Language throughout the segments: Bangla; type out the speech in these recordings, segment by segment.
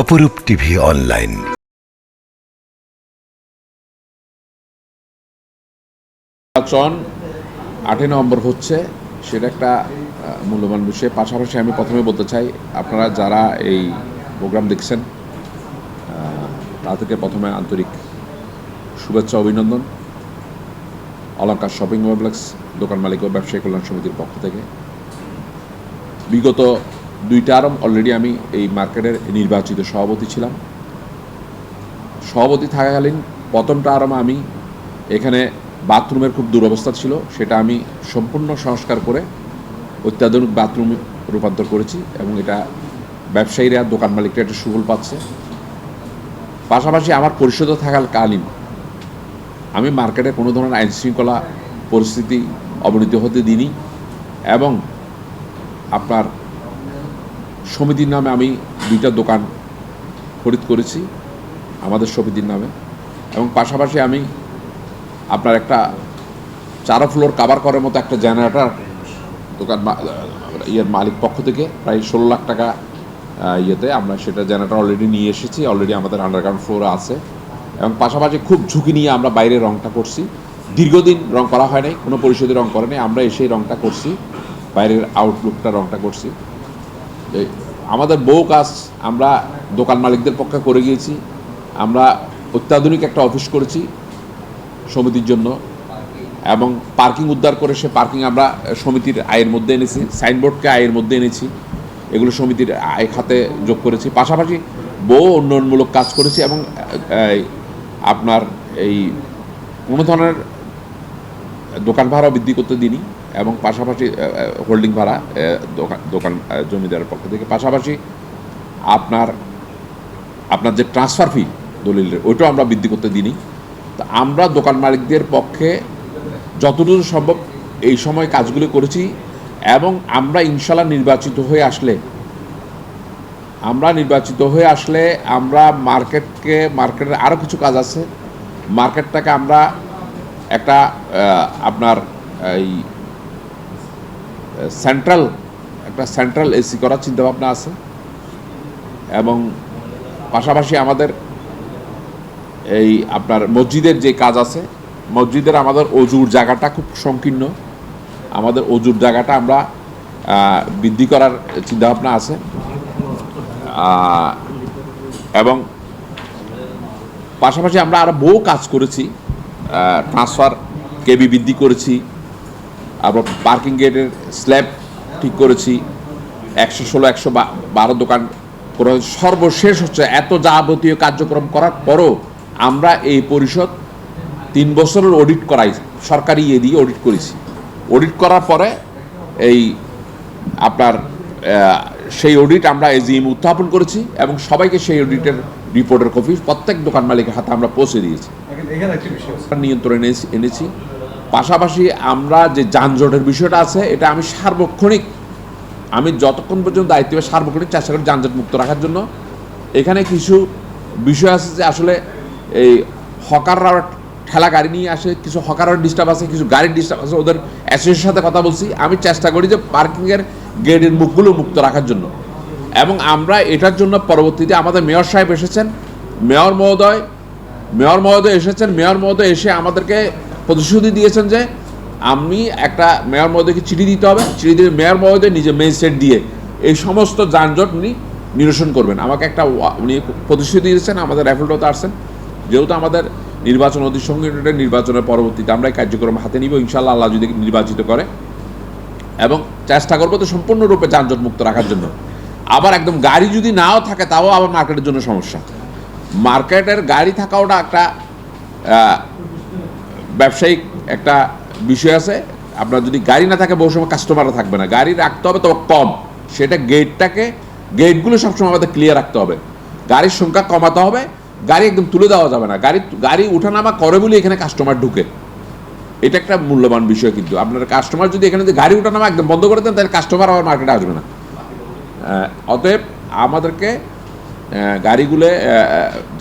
অপরূপ টিভি অনলাইন। নির্বাচন আটই নভেম্বর হচ্ছে, সেটা একটা মূল্যবান বিষয়। পাশাপাশি আমি প্রথমে বলতে চাই, আপনারা যারা এই প্রোগ্রাম দেখছেন তাদেরকে প্রথমে আন্তরিক শুভেচ্ছা, অভিনন্দন। অলঙ্কার শপিং কমপ্লেক্স দোকান মালিক ও ব্যবসায়ী কল্যাণ সমিতির পক্ষ থেকে। বিগত দুইটা আরম অলরেডি আমি এই মার্কেটের নির্বাচিত সভাপতি ছিলাম। সভাপতি থাকাকালীন প্রথমটা আরাম আমি এখানে বাথরুমের খুব দুরবস্থা ছিল, সেটা আমি সম্পূর্ণ সংস্কার করে অত্যাধুনিক বাথরুম রূপান্তর করেছি এবং এটা ব্যবসায়ীরা, দোকান মালিকরা একটা সুফল পাচ্ছে। পাশাপাশি আমার পরিষদে থাকাকালীন আমি মার্কেটে কোনো ধরনের আইন শৃঙ্খলা পরিস্থিতি অবনতি হতে দিইনি এবং আপনার সমিতির নামে আমি দুইটা দোকান খরিদ করেছি, আমাদের সমিতির নামে। এবং পাশাপাশি আমি আপনার একটা চারো ফ্লোর কাভার করার মতো একটা জেনারেটার দোকান ইয়ের মালিক পক্ষ থেকে প্রায় ষোলো লাখ টাকা ইয়েতে আমরা সেটা জেনারেটার অলরেডি নিয়ে এসেছি অলরেডি আমাদের আন্ডারগ্রাউন্ড ফ্লোরে আছে। এবং পাশাপাশি খুব ঝুঁকি নিয়ে আমরা বাইরে রংটা করছি। দীর্ঘদিন রং করা হয় নাই, কোনো পরিষদে রং করে নাই, আমরা এসেই রংটা করছি, বাইরের আউটলুকটা রংটা করছি। আমাদের বউ কাজ, আমরা দোকান মালিকদের পক্ষে করে গিয়েছি, আমরা অত্যাধুনিক একটা অফিস করেছি সমিতির জন্য, এবং পার্কিং উদ্ধার করে সে পার্কিং আমরা সমিতির আয়ের মধ্যে এনেছি, সাইনবোর্ডকে আয়ের মধ্যে এনেছি, এগুলো সমিতির আয় খাতে যোগ করেছি। পাশাপাশি বহু উন্নয়নমূলক কাজ করেছি এবং আপনার এই কোনো ধরনের দোকান ভাড়াও বৃদ্ধি করতে দিইনি এবং পাশাপাশি হোল্ডিং ভাড়া দোকান জমিদারের পক্ষ থেকে পাশাপাশি আপনার আপনার যে ট্রান্সফার ফি দলিলের ওইটাও আমরা বৃদ্ধি করতে দিইনি। তো আমরা দোকান মালিকদের পক্ষে যতটুকু সম্ভব এই সময় কাজগুলো করেছি এবং আমরা ইনশাল্লাহ নির্বাচিত হয়ে আসলে, আমরা নির্বাচিত হয়ে আসলে আমরা মার্কেটকে মার্কেটের আরও কিছু কাজ আছে। মার্কেটটাকে আমরা একটা আপনার, এই সেন্ট্রাল একটা সেন্ট্রাল এসি করার চিন্তাভাবনা আছে। এবং পাশাপাশি আমাদের এই আপনার মসজিদের যে কাজ আছে, মসজিদের আমাদের অজুর জায়গাটা খুব সংকীর্ণ। আমাদের অজুর জায়গাটা আমরা বৃদ্ধি করার চিন্তাভাবনা আছে। এবং পাশাপাশি আমরা আরও বহু কাজ করেছি। ট্রান্সফার কেবি বৃদ্ধি করেছি আবার পার্কিং গেটের স্ল্যাব ঠিক করেছি, একশো ষোলো, একশো বারো দোকান সর্বশেষ হচ্ছে এত যাবতীয় কার্যক্রম করার পরও আমরা এই পরিষদ তিন বছরের অডিট করাই, সরকারি ইয়ে দিয়ে অডিট করেছি। অডিট করার পরে এই আপনার সেই অডিট আমরা এজিএম উত্থাপন করেছি এবং সবাইকে সেই অডিটের রিপোর্টের কপি প্রত্যেক দোকান মালিকের হাতে আমরা পৌঁছে দিয়েছি। নিয়ন্ত্রণে এনেছি পাশাপাশি আমরা যে যানজটের বিষয়টা আছে, এটা আমি সার্বক্ষণিক আমি যতক্ষণ পর্যন্ত দায়িত্ব সার্বক্ষণিক চেষ্টা করি যানজট মুক্ত রাখার জন্য। এখানে কিছু বিষয় আছে যে আসলে এই হকাররা ঠেলা গাড়ি নিয়ে আসে, কিছু হকারের ডিস্টার্ব আছে, কিছু গাড়ির ডিস্টার্ব আছে, ওদের অ্যাসোসিয়েশনের সাথে কথা বলছি। আমি চেষ্টা করি যে পার্কিংয়ের গেটের মুখগুলো মুক্ত রাখার জন্য। এবং আমরা এটার জন্য পরবর্তীতে আমাদের মেয়র সাহেব এসেছেন। মেয়র মহোদয় মেয়র মহোদয় এসেছেন। মেয়র মহোদয় এসে আমাদেরকে প্রতিশ্রুতি দিয়েছেন যে আমি একটা মেয়র মহোদয়কে চিঠি দিতে হবে। চিঠি দিয়ে মেয়র মহোদয় নিজে ম্যাজিস্ট্রেট দিয়ে এই সমস্ত যানজট উনি নিরসন করবেন। আমাকে একটা উনি প্রতিশ্রুতি দিয়েছেন, আমাদের র্যাফেলটাতে আসছেন। যেহেতু আমাদের নির্বাচন অতি সংগঠনের নির্বাচনের পরবর্তীতে আমরা কার্যক্রম হাতে নিব ইনশাল্লাহ আল্লাহ যদি নির্বাচিত করে। এবং চেষ্টা করব তো সম্পূর্ণরূপে যানজট মুক্ত রাখার জন্য। আবার একদম গাড়ি যদি নাও থাকে, তাও আবার মার্কেটের জন্য সমস্যা। মার্কেটের গাড়ি থাকাওটা একটা ব্যবসায়িক একটা বিষয় আছে। আপনার যদি গাড়ি না থাকে, বহু সময় কাস্টমাররা থাকবে না। গাড়ি রাখতে হবে, তবে কম। সেটা গেটটাকে গেটগুলো সবসময় আমাদের ক্লিয়ার রাখতে হবে। গাড়ির সংখ্যা কমাতে হবে। গাড়ি একদম তুলে দেওয়া যাবে না। গাড়ি গাড়ি উঠানামা করে বলে এখানে কাস্টমার ঢুকে। এটা একটা মূল্যবান বিষয় কিন্তু। আপনার কাস্টমার যদি এখানে যদি গাড়ি উঠানামা একদম বন্ধ করে দেন, তাহলে কাস্টমার আবার মার্কেটে আসবে না। অতএব আমাদেরকে গাড়িগুলো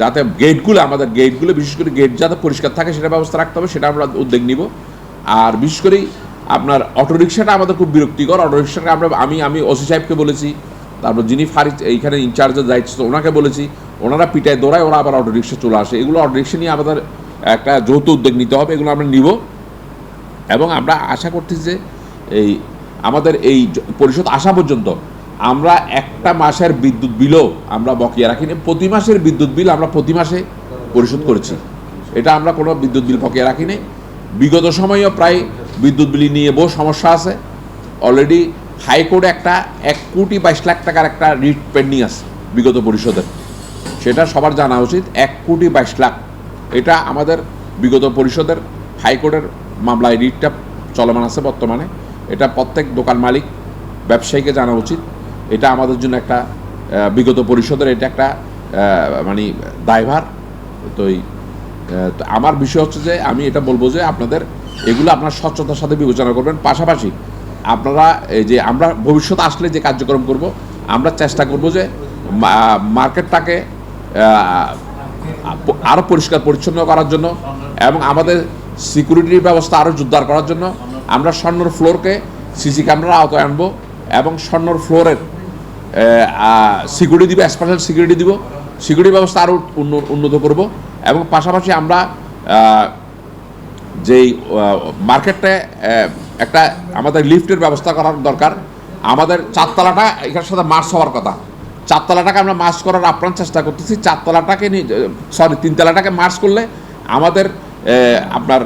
যাতে গেটগুলো, আমাদের গেটগুলো, বিশেষ করে গেট যাতে পরিষ্কার থাকে, সেটা ব্যবস্থা রাখতে হবে, সেটা আমরা উদ্যোগ নিব। আর বিশেষ করে আপনার অটোরিকশাটা আমাদের খুব বিরক্তিকর। অটোরিকশাটা আমরা, আমি আমি ওসি সাহেবকে বলেছি, তারপর যিনি ফারি এইখানে ইনচার্জের দায়িত্ব, ওনাকে বলেছি, ওনারা পিটায় দৌড়ায়, ওরা আবার অটোরিকশা চলে আসে। এগুলো অটোরিকশা নিয়ে আমাদের একটা যৌথ উদ্যোগ নিতে হবে, এগুলো আমরা নিব। এবং আমরা আশা করতেছি যে এই, আমাদের এই পরিষদ আসা পর্যন্ত আমরা একটা মাসের বিদ্যুৎ বিলও আমরা বকেয়া রাখিনি। প্রতি মাসের বিদ্যুৎ বিল আমরা প্রতি মাসে পরিশোধ করেছি। এটা আমরা কোনো বিদ্যুৎ বিল বকেয়া রাখিনি। বিগত সময়েও প্রায় বিদ্যুৎ বিল নিয়ে বহু সমস্যা আছে। অলরেডি হাইকোর্টে একটা এক কোটি বাইশ লাখ টাকার একটা রিট পেন্ডিং আছে বিগত পরিষদের। সেটা সবার জানা উচিত। এক কোটি বাইশ লাখ। এটা আমাদের বিগত পরিষদের হাইকোর্টের মামলায় রিটটা চলমান আছে বর্তমানে। এটা প্রত্যেক দোকান মালিক, ব্যবসায়ীকে জানা উচিত। এটা আমাদের জন্য একটা বিগত পরিষদের এটা একটা মানে দায়ভার। তো আমার বিষয় হচ্ছে যে আমি এটা বলব যে আপনাদের এগুলো আপনার স্বচ্ছতার সাথে বিবেচনা করবেন। পাশাপাশি আপনারা এই যে আমরা ভবিষ্যতে আসলে যে কার্যক্রম করব, আমরা চেষ্টা করব যে মার্কেটটাকে আরও পরিষ্কার পরিচ্ছন্ন করার জন্য এবং আমাদের সিকিউরিটির ব্যবস্থা আরও জোরদার করার জন্য আমরা স্বর্ণর ফ্লোরকে সিসি ক্যামেরার আওতায় আনব এবং স্বর্ণর ফ্লোরের সিকিউরিটি দিব স্পেশাল সিকিউরিটি দিব। সিকিউরিটি ব্যবস্থা আরও উন্ন- উন্নত করব। এবং পাশাপাশি আমরা যেই মার্কেটে একটা আমাদের লিফটের ব্যবস্থা করার দরকার। আমাদের চারতলাটা এখানের সাথে মার্চ হওয়ার কথা। চারতলাটাকে আমরা মার্চ করার আপ্রাণ চেষ্টা করতেছি। চারতলাটাকে সরি তিনতলাটাকে মার্চ করলে আমাদের আপনার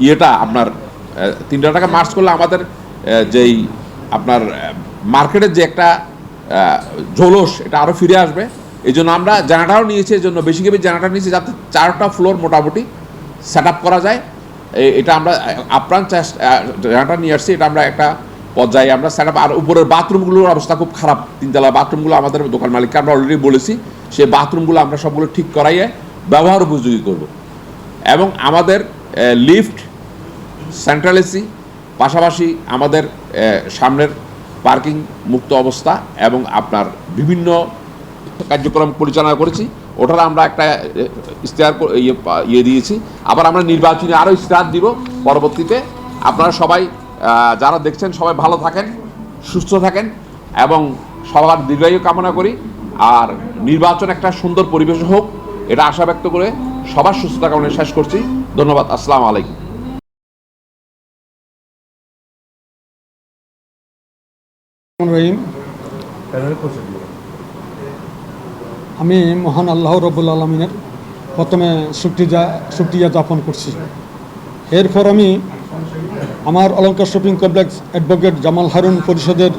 ইয়েটা, আপনার তিনতলাটাকে মার্চ করলে আমাদের যেই, আপনার মার্কেটের যে একটা জৌলস, এটা আরও ফিরে আসবে। এই জন্য আমরা জানাটাও নিয়েছি এই জন্য বেশি কেবি জানাটা নিয়েছি যাতে চারটা ফ্লোর মোটামুটি সেট করা যায়। এটা আমরা আপ্রাণ জায়গাটা নিয়ে আসছি, এটা আমরা একটা পর্যায়ে আমরা সেট আর উপরের বাথরুমগুলোর অবস্থা খুব খারাপ। তিনতলা বাথরুমগুলো আমাদের দোকান মালিককে আমরা অলরেডি বলেছি সেই বাথরুমগুলো আমরা সবগুলো ঠিক করাইয়ে ব্যবহার উপযোগী করব। এবং আমাদের লিফট সেন্ট্রাল এসি পাশাপাশি আমাদের সামনের পার্কিং মুক্ত অবস্থা এবং আপনার বিভিন্ন কার্যক্রম পরিচালনা করেছি। ওটার আমরা একটা ইশতেহার ইয়ে ইয়ে দিয়েছি। আবার আমরা নির্বাচনী আরও ইশতেহার দিব পরবর্তীতে। আপনারা সবাই যারা দেখছেন সবাই ভালো থাকেন, সুস্থ থাকেন এবং সবার দীর্ঘায়ু কামনা করি। আর নির্বাচন একটা সুন্দর পরিবেশ হোক, এটা আশা ব্যক্ত করে সবার সুস্থতা কামনা শেষ করছি। ধন্যবাদ, আসসালামু আলাইকুম। রহিম। আমি মহান আল্লাহ রবুল আলমিনের প্রথমে শুক্রিয়া শুক্রিয়া যাপন করছি। এরপর আমি আমার Alankar shopping complex advocate Jamal Harun পরিষদের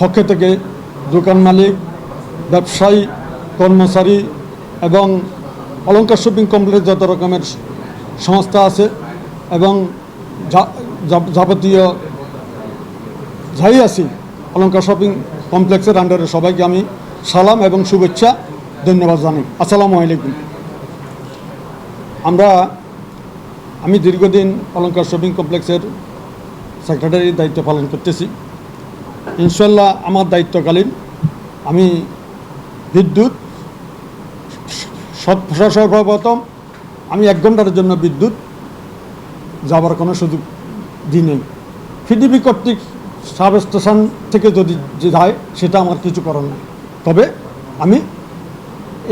পক্ষ থেকে দোকান মালিক, ব্যবসায়ী, কর্মচারী এবং অলঙ্কার শপিং কমপ্লেক্স যত রকমের সংস্থা আছে এবং যাবতীয় যাই আছি অলঙ্কার শপিং কমপ্লেক্সের আন্ডারে সবাইকে আমি সালাম এবং শুভেচ্ছা, ধন্যবাদ জানাই। আসসালামু আলাইকুম। আমরা, আমি দীর্ঘদিন অলঙ্কার শপিং কমপ্লেক্সের সেক্রেটারির দায়িত্ব পালন করতেছি। ইনশাল্লাহ আমার দায়িত্বকালীন আমি বিদ্যুৎ সর্বপ্রথম আমি এক ঘণ্টার জন্য বিদ্যুৎ যাওয়ার কোনো সুযোগ দিই নেই। পিডিবি কর্তৃক সাব স্টেশন থেকে যদি যে যায়, সেটা আমার কিছু করার নেই। তবে আমি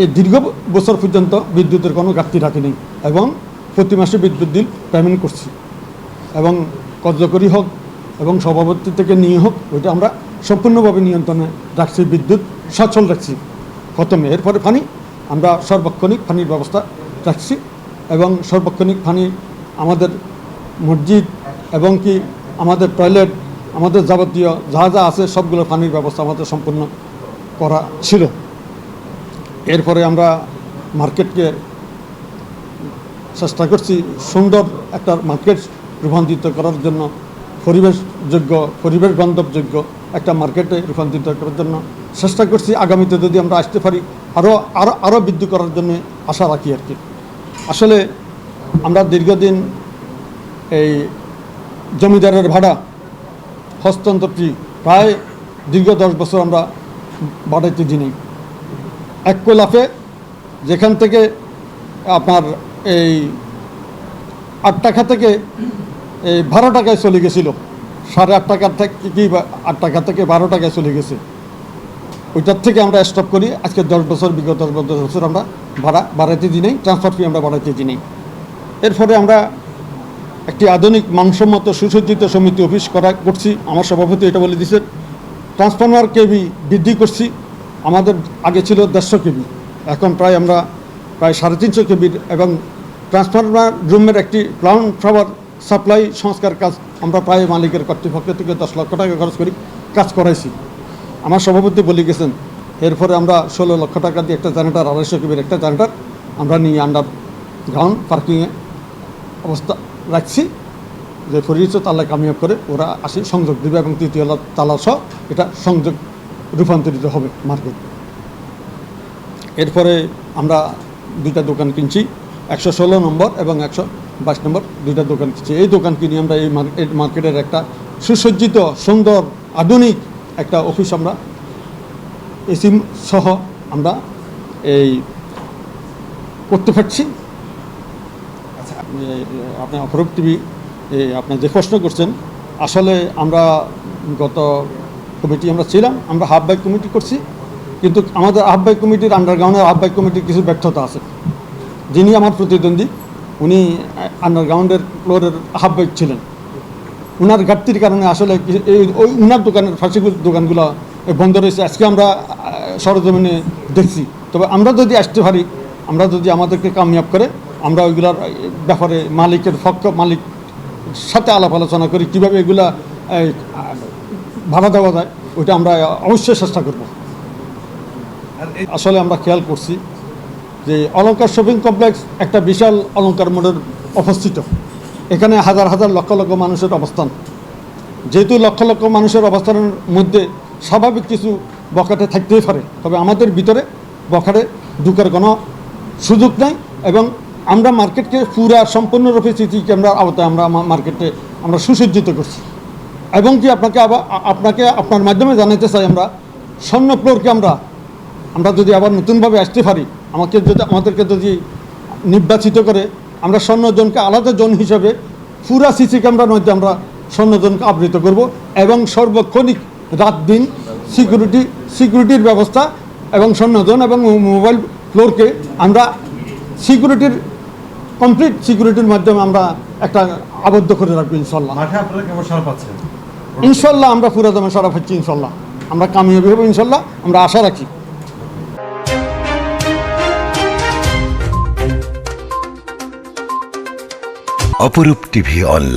এই দীর্ঘ বছর পর্যন্ত বিদ্যুতের কোনো ঘাটতি রাখিনি এবং প্রতি মাসে বিদ্যুৎ বিল পেমেন্ট করছি। এবং কার্যকরী হোক এবং সভাপতি থেকে নিয়ে হোক, ওইটা আমরা সম্পূর্ণভাবে নিয়ন্ত্রণে রাখছি, বিদ্যুৎ সচল রাখছি। প্রথমে এরপরে পানি, আমরা সর্বক্ষণিক পানির ব্যবস্থা রাখছি এবং সর্বক্ষণিক পানি আমাদের মসজিদ এবং কি আমাদের টয়লেট আমাদের যাবতীয় যা যা আছে সবগুলো পানির ব্যবস্থা আমাদের সম্পূর্ণ করা ছিল। এরপরে আমরা মার্কেটকে চেষ্টা করছি সুন্দর একটা মার্কেট রূপান্তরিত করার জন্য, পরিবেশযোগ্য পরিবেশ বান্ধবযোগ্য একটা মার্কেটে রূপান্তরিত করার জন্য চেষ্টা করছি। আগামীতে যদি আমরা আসতে পারি আরও আরও আরও বৃদ্ধি করার জন্য আশা রাখি আর কি। আসলে আমরা দীর্ঘদিন এই জমিদারের ভাড়া হস্তান্তরটি প্রায় দীর্ঘ দশ বছর আমরা বাড়াইতে দিই নাই। এক কোলাফে যেখান থেকে আপনার এই আট টাকা থেকে এই বারো টাকায় চলে গেছিল। সাড়ে আট টাকার থেকে কি আট টাকা থেকে বারো টাকায় চলে গেছে। ওইটার থেকে আমরা স্টপ করি। আজকে দশ বছর, বিগত দশ বছর আমরা ভাড়া বাড়াইতে দিই নাই ট্রান্সফার ফি আমরা বাড়াইতে দিই নাই। এরপরে আমরা একটি আধুনিক মানসম্মত সুসজ্জিত সমিতি অফিস করা করছি। আমার সভাপতি এটা বলে দিয়েছেন, ট্রান্সফরমার কেবি বৃদ্ধি করছি। আমাদের আগে ছিল দেড়শো কেবি এখন প্রায় আমরা প্রায় সাড়ে তিনশো কেবির এবং ট্রান্সফরমার রুমের একটি গ্রাউন্ড ফ্লাওয়ার সাপ্লাই সংস্কার কাজ আমরা প্রায় মালিকের কর্তৃপক্ষ থেকে দশ লক্ষ টাকা খরচ করি কাজ করাইছি। আমার সভাপতি বলে গেছেন, এরপরে আমরা ষোলো লক্ষ টাকা দিয়ে একটা জেনারেটার, আড়াইশো কেবির একটা জেনারেটার আমরা নিয়ে আন্ডার গ্রাউন্ড পার্কিংয়ে অবস্থা রাখছি যে ফরিয়েছে তালা কামিয়াব করে ওরা আসে সংযোগ দেবে এবং তৃতীয় তালা সহ এটা সংযোগ রূপান্তরিত হবে মার্কেট এরপরে আমরা দুইটা দোকান কিনছি, একশো ষোলো নম্বর এবং একশো বাইশ নম্বর দুইটা দোকান কিনছি। এই দোকান কিনে আমরা এই মার্কেটের একটা সুসজ্জিত, সুন্দর, আধুনিক একটা অফিস আমরা এসি সহ আমরা এই করতে পারছি আপনি অপরূপ টিভি আপনি যে প্রশ্ন করছেন, আসলে আমরা গত কমিটি আমরা ছিলাম, আমরা হাফ বাইক কমিটি করছি, কিন্তু আমাদের বাইক কমিটির আন্ডারগ্রাউন্ডের হাফ বাইক কমিটির কিছু ব্যর্থতা আছে। যিনি আমার প্রতিদ্বন্দ্বী, উনি আন্ডারগ্রাউন্ডের ফ্লোরের হাফ বাইক ছিলেন। উনার ঘাটতির কারণে আসলে ওই উনার দোকানের ফাঁসিগুলো দোকানগুলো বন্ধ রয়েছে। আজকে আমরা সরজমিনে দেখছি। তবে আমরা যদি আসতে পারি, আমরা যদি আমাদেরকে কামিয়াব করে আমরা ওইগুলার ব্যাপারে মালিকের পক্ষ মালিক সাথে আলাপ আলোচনা করি কীভাবে এগুলা ভাড়া দেওয়া যায় ওইটা আমরা অবশ্যই চেষ্টা করব। আসলে আমরা খেয়াল করছি যে অলঙ্কার শপিং কমপ্লেক্স একটা বিশাল অলঙ্কার মোড়ের অবস্থিত। এখানে হাজার হাজার লক্ষ লক্ষ মানুষের অবস্থান। যেহেতু লক্ষ লক্ষ মানুষের অবস্থানের মধ্যে স্বাভাবিক কিছু বখাটে থাকতেই পারে তবে আমাদের ভিতরে বখাটে ঢুকার কোনো সুযোগ নাই এবং আমরা মার্কেটকে পুরা সম্পূর্ণরূপে সিসি ক্যামেরার আওতায় আমরা মার্কেটে আমরা সুসজ্জিত করছি। এবং কি আপনাকে আবার আপনাকে আপনার মাধ্যমে জানাতে চাই আমরা, স্বর্ণ ফ্লোরকে আমরা আমরা যদি আবার নতুনভাবে আসতে পারি, আমাকে যদি, আমাদেরকে যদি নির্বাচিত করে, আমরা স্বর্ণজনকে আলাদা জন হিসেবে পুরা সিসি ক্যামেরার মধ্যে আমরা স্বর্ণজনকে আবৃত করব এবং সর্বক্ষণিক রাত দিন সিকিউরিটি সিকিউরিটির ব্যবস্থা এবং স্বর্ণজন এবং মোবাইল ফ্লোরকে আমরা সিকিউরিটির কমপ্লিট সিকিউরিটির মাধ্যমে আমরা একটা আবদ্ধ করে রাখব ইনশাল্লাহ মাঠে আপনারা কেমন সারা পাচ্ছেন? ইনশাল্লাহ আমরা পুরা দামে সারা পাচ্ছি ইনশাল্লাহ আমরা কামিয়াবি হব ইনশাল্লাহ আমরা আশা রাখি। অপরূপ টিভি অনলাইন।